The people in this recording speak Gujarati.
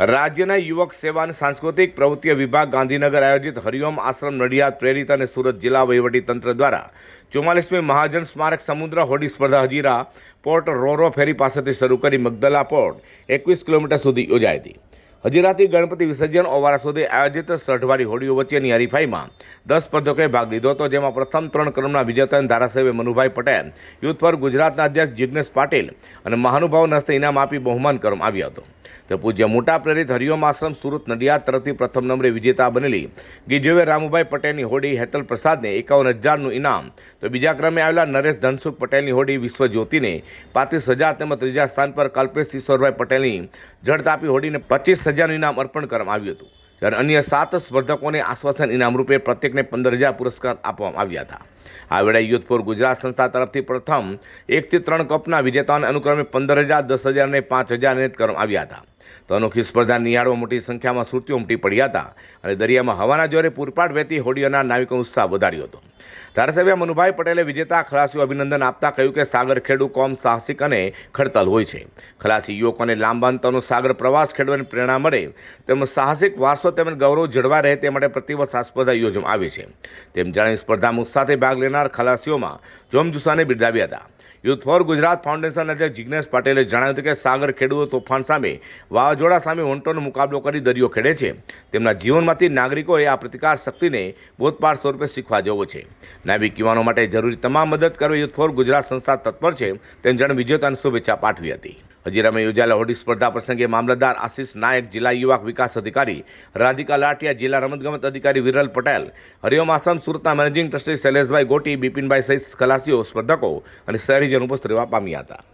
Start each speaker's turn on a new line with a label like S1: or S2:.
S1: રાજ્યના યુવક સેવા અને સાંસ્કૃતિક પ્રવૃત્તિઓ વિભાગ ગાંધીનગર આયોજિત હરિઓમ આશ્રમ નડિયાદ પ્રેરિત અને સુરત જિલ્લા તંત્ર દ્વારા ચુમ્માલીસમી મહાજન સ્મારક સમુદ્ર હોડી સ્પર્ધા હજીરા પોર્ટ રોરો ફેરી પાસેથી શરૂ કરી મગદલા પોર્ટ એકવીસ કિલોમીટર સુધી યોજાઈ હતી. હજીરાથી ગણપતિ વિસર્જન ઓવારા સુધી આયોજિત સઢવાળી હોડીઓ વચ્ચેની હરીફાઈમાં દસ સ્પર્ધકોએ ભાગ લીધો હતો, જેમાં પ્રથમ ત્રણ ક્રમના વિજેતા ધારાસભ્ય મનુભાઈ પટેલ, યુથ પર ગુજરાતના અધ્યક્ષ જિજ્ઞેશ પાટીલ અને મહાનુભાવ હસ્તે ઇનામ આપી બહુમાન કરવામાં આવ્યો હતો. તો પૂજ્ય મોટા પ્રેરિત હરિઓમ આશ્રમ સુરત નડિયાદ તરફથી પ્રથમ નંબરે વિજેતા બનેલી ગીજોવે રામુભાઈ પટેલની હોડી હેતલ પ્રસાદને એકાવન હજારનું ઇનામ, તો બીજા ક્રમે આવેલા નરેશ ધનસુખ પટેલની હોડી વિશ્વ જ્યોતિને પાંત્રીસ હજાર તેમજ ત્રીજા સ્થાન પર કલ્પેશ કિશોરભાઈ પટેલની જડતાપી હોડીને પચીસ હજારનું ઇનામ અર્પણ કરવામાં આવ્યું હતું. જ્યારે અન્ય સાત સ્પર્ધકોને આશ્વાસન ઇનામ રૂપે પ્રત્યેકને પંદર હજાર પુરસ્કાર આપવામાં આવ્યા હતા. આ વેળાએ યુથ ગુજરાત સંસ્થા તરફથી પ્રથમ એકથી ત્રણ કપના વિજેતાઓને અનુક્રમે પંદર હજાર દસ હજાર અને પાંચ હજાર એનાયત કરવામાં આવ્યા હતા. તો અનોખી સ્પર્ધા નિહાળવા મોટી સંખ્યામાં સુરતીઓ ઉમટી પડ્યા હતા અને દરિયામાં હવાના જોરે પૂરપાટ વહેતી હોડીઓના નાવિકોનો ઉત્સાહ વધાર્યો હતો. ધારાસભ્ય મનુભાઈ પટેલે વિજેતા ખલાસીઓ અભિનંદન આપતા કહ્યું કે સાગર ખેડુ કોમ સાહસિક અને ખડતલ હોય છે. ખલાસી યુવકોને લાંબા અંતરનો સાગર પ્રવાસ ખેડવાની પ્રેરણા મળે તેમજ સાહસિક વારસો તેમજ ગૌરવ જળવા રહે તે માટે પ્રતિવર્ષ આ સ્પર્ધા યોજવામાં આવે છે. તેમ જાણી સ્પર્ધામાં ઉત્સાહથી ભાગ લેનાર ખલાસીઓમાં જોમજુસાને બિરદાવ્યા હતા. યુથ ફોર ગુજરાત ફાઉન્ડેશન અધ્યક્ષ જિજ્ઞેશ પટેલે જણાવ્યું હતું કે સાગર ખેડૂતો તોફાન સામે વાવાઝોડા સામે વંટોનો મુકાબલો કરી દરિયો ખેડે છે. તેમના જીવનમાંથી નાગરિકોએ આ પ્રતિકાર શક્તિને બોધપાઠ સ્વરૂપે શીખવા જેવો છે. નાવિક યુવાનો માટે જરૂરી તમામ મદદ કરવા યુથ ફોર ગુજરાત સંસ્થા તત્પર છે તેમ જણ વિજેતાને શુભેચ્છા પાઠવી હતી. હજીરામાં યોજાયેલા હોડી સ્પર્ધા પ્રસંગે મામલતદાર આશિષ નાયક, જિલ્લા યુવક વિકાસ અધિકારી રાધિકા લાઠિયા જિલ્લા રમતગમત અધિકારી વિરલ પટેલ, હરિઓમ આસામ સુરતના મેનેજિંગ ટ્રસ્ટી શૈલેષભાઈ ગોટી, બિપિનભાઈ સહિત ખલાસીઓ, સ્પર્ધકો અને શહેરીજનો ઉપસ્થિત રહેવા પામ્યા હતા.